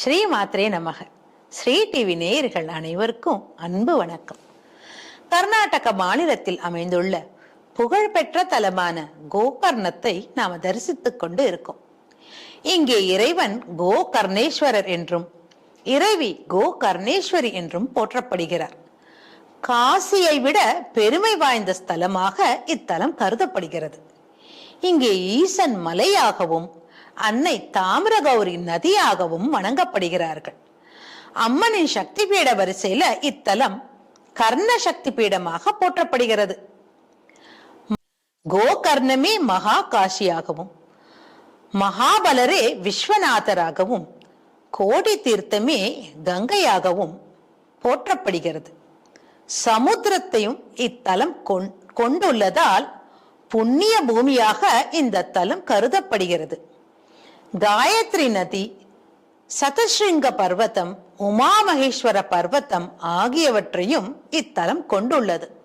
ஸ்ரீ மாத்ரே நமக. ஸ்ரீ டிவி நேயர்கள் அனைவருக்கும் அன்பு வணக்கம். கர்நாடக மாநிலத்தில் அமைந்துள்ள புகழ்பெற்ற தலமான கோகர்ணத்தை நாம் தரிசித்துக் கொண்டு இருக்கோம். இங்கே இறைவன் கோகர்ணேஸ்வரர் என்றும் இறைவி கோகர்ணேஸ்வரி என்றும் போற்றப்படுகிறார். காசியை விட பெருமை வாய்ந்த ஸ்தலமாக இத்தலம் கருதப்படுகிறது. இங்கே ஈசன் மலையாகவும் அன்னை தாமிரகௌரி நதியாகவும் வணங்கப்படுகிறார்கள். அம்மனின் சக்தி பீட வரிசையில இத்தலம் கர்ண சக்தி பீடமாக போற்றப்படுகிறது. கோகர்ணமே மகா காசியாகவும் மகாபலரே விஸ்வநாதராகவும் கோடி தீர்த்தமே கங்கையாகவும் போற்றப்படுகிறது. சமுத்திரத்தையும் இத்தலம் கொண்- கொண்டுள்ளதால் புண்ணிய பூமியாக இந்த தலம் கருதப்படுகிறது. காயத்ரி நதி சதஸ்ருங்க பர்வதம் உமாமகேஸ்வர பர்வதம் ஆகியவற்றையும் இத்தலம் கொண்டுள்ளது.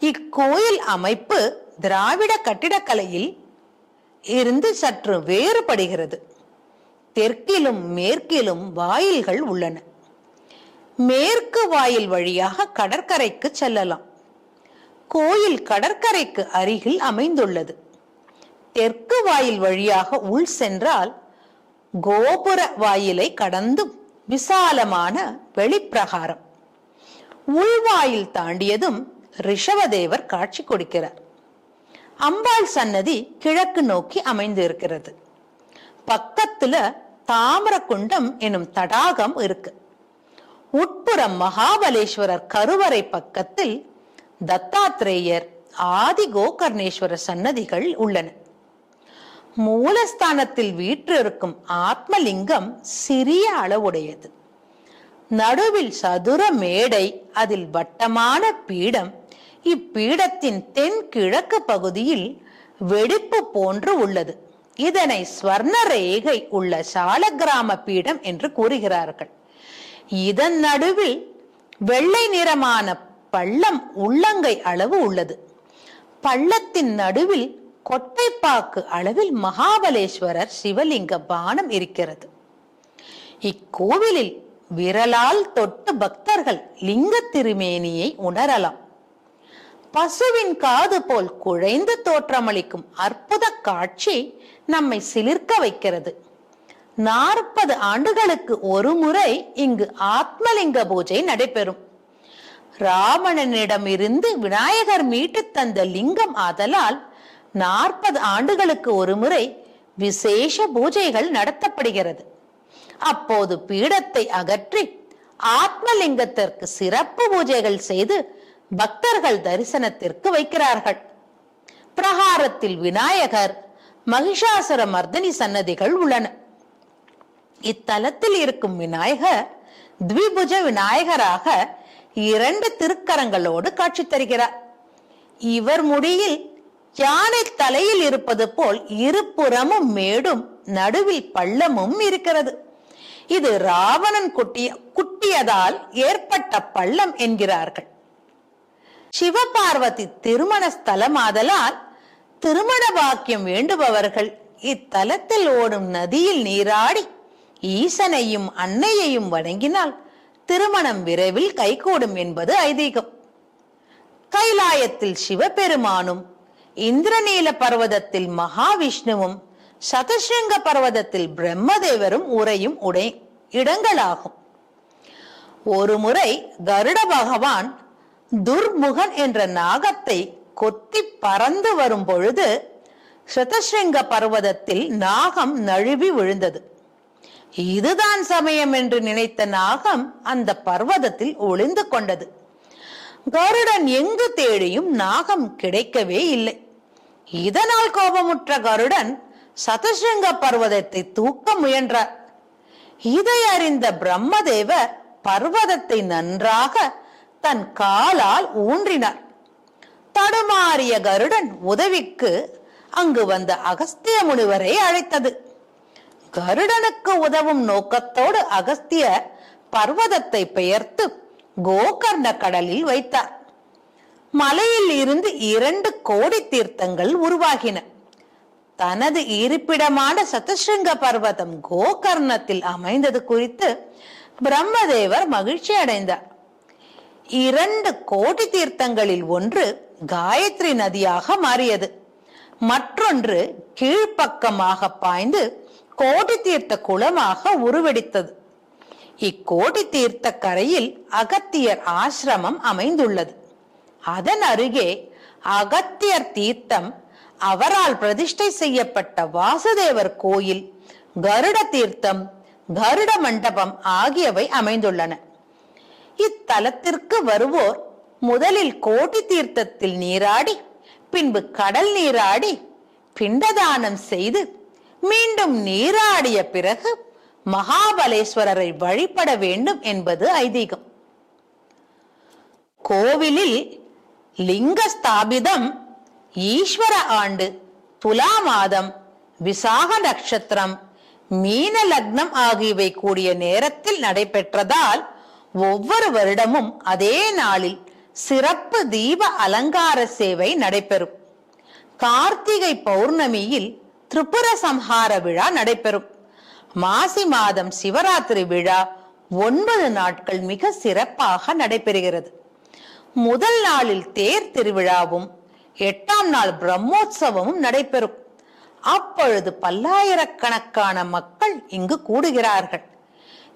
இக்கோயில் அமைப்பு திராவிட கட்டிடக்கலையில் இருந்து சற்று வேறுபடுகிறது. தெற்கிலும் மேற்கிலும் வாயில்கள் உள்ளன. மேற்கு வாயில் வழியாக கடற்கரைக்கு செல்லலாம். கோயில் கடற்கரைக்கு அருகில் அமைந்துள்ளது. தெற்கு வாயில் வழியாக உள் சென்றால் கோபுர வாயிலை கடந்து விசாலமான வெளிப்பிரகாரம். உள்வாயில் தாண்டியதும் ரிஷவதேவர் காட்சி கொடுக்கிறார். அம்பாள் சன்னதி கிழக்கு நோக்கி அமைந்து இருக்கிறது பக்கத்துல தாமரகுண்டம் எனும் தடாகம் இருக்கு. உட்புறம் மகாபலேஸ்வரர் கருவறை பக்கத்தில் தத்தாத்ரேயர் ஆதி கோகர்ணேஸ்வரர் சன்னதிகள் உள்ளன. மூலஸ்தானத்தில் வீற்றிருக்கும் ஆத்மலிங்கம் சிறிய அளவுடையது. நடுவில் சதுர மேடை அதில் வட்டமான பீடம் இப்பீடத்தின் தென்கிழக்கு பகுதியில் வெடிப்பு போன்று உள்ளது. இதனை ஸ்வர்ண ரேகை உள்ள சாலக்கிராம பீடம் என்று கூறுகிறார்கள். இதன் நடுவில் வெள்ளை நிறமான பள்ளம் உள்ளங்கை அளவு உள்ளது. பள்ளத்தின் நடுவில் கொட்டைப்பாக்கு அளவில் மகாபலேஸ்வரர் சிவலிங்க பானம் இருக்கிறது. இக்கோவிலில் விரலால் தொட்டு பக்தர்கள் லிங்க திருமேனியை உணரலாம். பசுவின் காது போல் குழைந்து தோற்றமளிக்கும் அற்புத காட்சி நம்மை சிலிர்க்க வைக்கிறது. நாற்பது ஆண்டுகளுக்கு ஒரு முறை இங்கு ஆத்மலிங்க பூஜை நடைபெறும். ராவணனிடமிருந்து விநாயகர் மீட்டு தந்த லிங்கம் ஆதலால் நாற்பது ஆண்டுகளுக்கு ஒரு முறை விசேஷ பூஜைகள் நடத்தப்படுகிறது. அப்போது பீடத்தை அகற்றி ஆத்மலிங்கத்திற்கு சிறப்பு பூஜைகள் செய்து பக்தர்கள் தரிசனத்திற்கு வைக்கிறார்கள். பிரகாரத்தில் விநாயகர் மகிஷாசுர மர்தனி சன்னதிகள் உள்ளன. இத்தலத்தில் இருக்கும் விநாயகர் த்விபுஜ விநாயகராக இரண்டு திருக்கரங்களோடு காட்சி தருகிறார். இவர் முடியில் யானை தலையில் இருப்பது போல் இருபுறமும் மேடும் நடுவில் பள்ளமும் இருக்கிறது. இது ராவணன் குட்டிய குட்டியதால் ஏற்பட்ட பள்ளம் என்கிறார்கள். சிவபார்வதி திருமண ஸ்தலமாதலால் திருமண வாக்கியம் வேண்டுபவர்கள் இத்தலத்தில் ஓடும் நதியில் நீராடி ஈசனையும் அன்னையையும் வணங்கினால் திருமணம் விரைவில் கைகூடும் என்பது ஐதீகம். கைலாயத்தில் சிவபெருமானும் இந்திரநீல பர்வதத்தில் மகாவிஷ்ணுவும் சதசிருங்க பர்வதத்தில் பிரம்மதேவரும் உரையும் உடை இடங்களாகும். ஒரு முறை கருட பகவான் துர்முகன் என்ற நாகத்தை கொத்தி பறந்து வரும் பொழுது சதசிருங்க பர்வதத்தில் நாகம் நழுவி விழுந்தது. இதுதான் சமயம் என்று நினைத்த நாகம் அந்த பர்வதத்தில் ஒளிந்து கொண்டது. கருடன் எங்கு தேடியும் நாகம் கிடைக்கவே இல்லை. இதனால் கோபமுற்ற கருடன் சதசிருங்க பர்வதத்தை தூக்க முயன்றார் இதை அறிந்த பிரம்மதேவர் பர்வதத்தை நன்றாக தன் காலால் ஊன்றினார். தடுமாறிய கருடன் உதவிக்கு அங்கு வந்த அகஸ்திய முனிவரை அழைத்தது. கருடனுக்கு உதவும் நோக்கத்தோடு அகஸ்தியர் பர்வதத்தை பெயர்த்து கோகர்ண கடலில் வைத்தார். மலையில் இருந்து இரண்டு கோடி தீர்த்தங்கள் உருவாகின. தனது இருப்பிடமான சதசிருங்க பர்வதம் கோகர்ணத்தில் அமைந்தது குறித்து பிரம்மதேவர் மகிழ்ச்சி அடைந்தார். இரண்டு கோடி தீர்த்தங்களில் ஒன்று காயத்ரி நதியாக மாறியது. மற்றொன்று கீழ்ப்பக்கமாக பாய்ந்து கோடி தீர்த்த குளமாக உருவெடித்தது. இக்கோடி தீர்த்த கரையில் அகத்தியர் ஆசிரமம் அமைந்துள்ளது. அதன் அருகே அகத்தியர் தீர்த்தம் அவரால் பிரதிஷ்டை செய்யப்பட்ட வாசுதேவர் கோயில் கருட தீர்த்தம் கருட மண்டபம் ஆகியவை அமைந்துள்ளன. இத்தலத்திற்கு வருவோர் முதலில் கோட்டி தீர்த்தத்தில் நீராடி பின்பு கடல் நீராடி பிண்டதானம் செய்து மீண்டும் நீராடிய பிறகு மகாபலேஸ்வரரை வழிபட வேண்டும் என்பது ஐதீகம். கோவிலில் லிங்க ஸ்தாபிதம் ஈஸ்வர ஆண்டு துலா மாதம் விசாக நட்சத்திரம் மீன லக்னம் ஆகியவை கூடிய நேரத்தில் நடைபெற்றதால் ஒவ்வொரு வருடமும் அதே நாளில் சிறப்பு தீப அலங்கார சேவை நடைபெறும். கார்த்திகை பௌர்ணமியில் திரிபுர சம்ஹார விழா நடைபெறும். மாசி மாதம் சிவராத்திரி விழா ஒன்பது நாட்கள் மிக சிறப்பாக நடைபெறுகிறது. முதல் நாளில் தேர் திருவிழாவும் எட்டாம் நாள் பிரம்மோற்சவமும் நடைபெறும். அப்பொழுது பல்லாயிரக்கணக்கான மக்கள் இங்கு கூடுகிறார்கள்.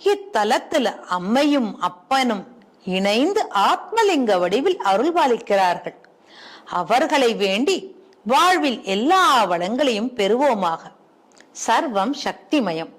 இத்தலத்தில் அம்மையும் அப்பனும் இணைந்து ஆத்மலிங்க வடிவில் அருள்பாலிக்கிறார்கள். அவர்களை வேண்டி வாழ்வில் எல்லா வளங்களையும் பெறுவோமாக. சர்வம் சக்திமயம்.